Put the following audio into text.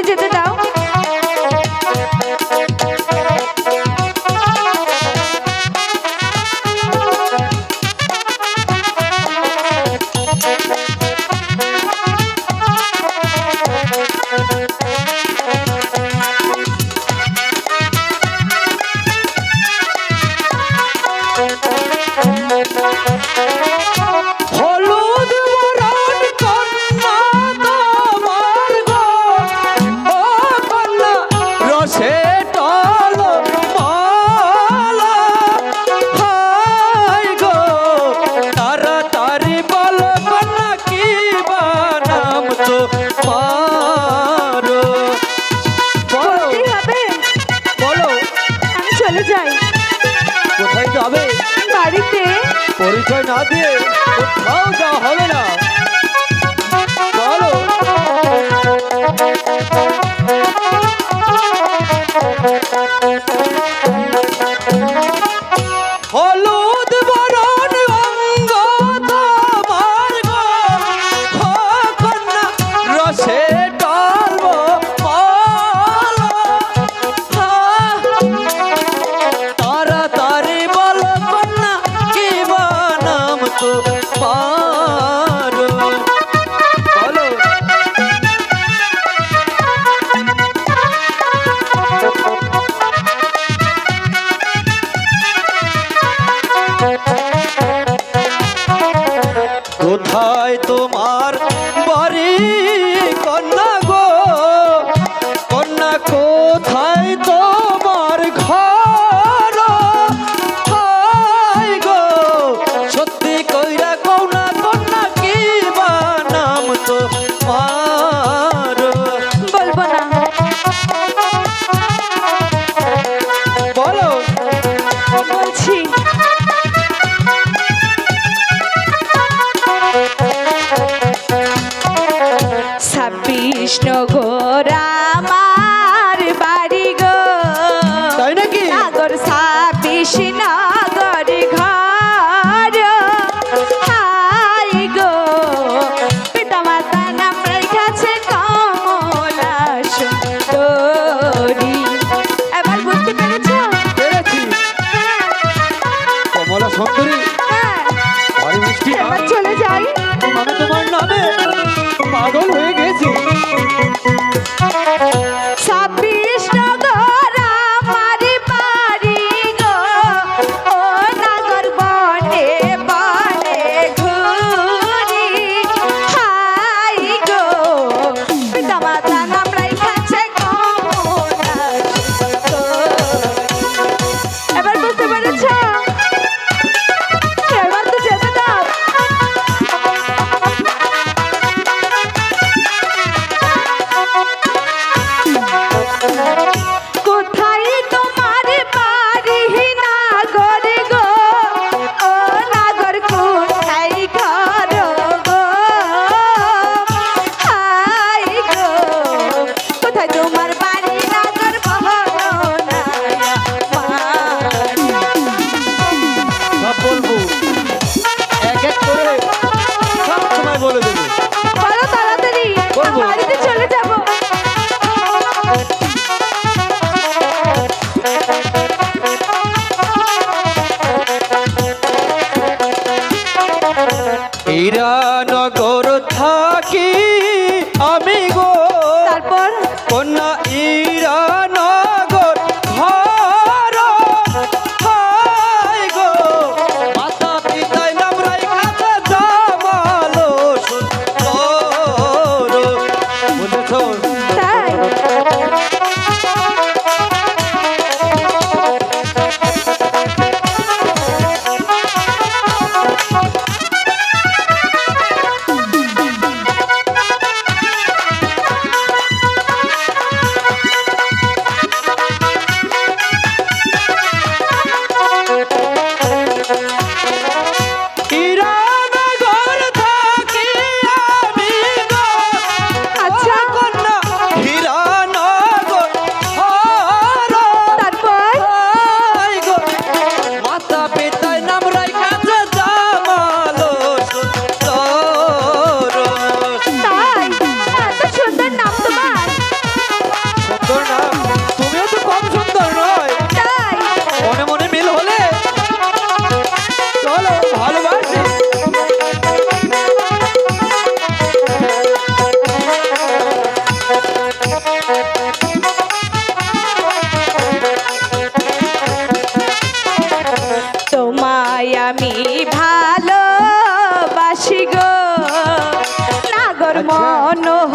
I did it. পরিচয় না দিয়ে কোথাও যাওয়া হবে না। কোথায় তোমার আমার বাড়ি গো। তাই নাকি? নাগর ঘর। হারি গো পিতা নাম রেখেছে কমলা এবার বুঝতে হ্যাঁ। চলে যাই। তোমার নামে পাগল হয়ে মনোহ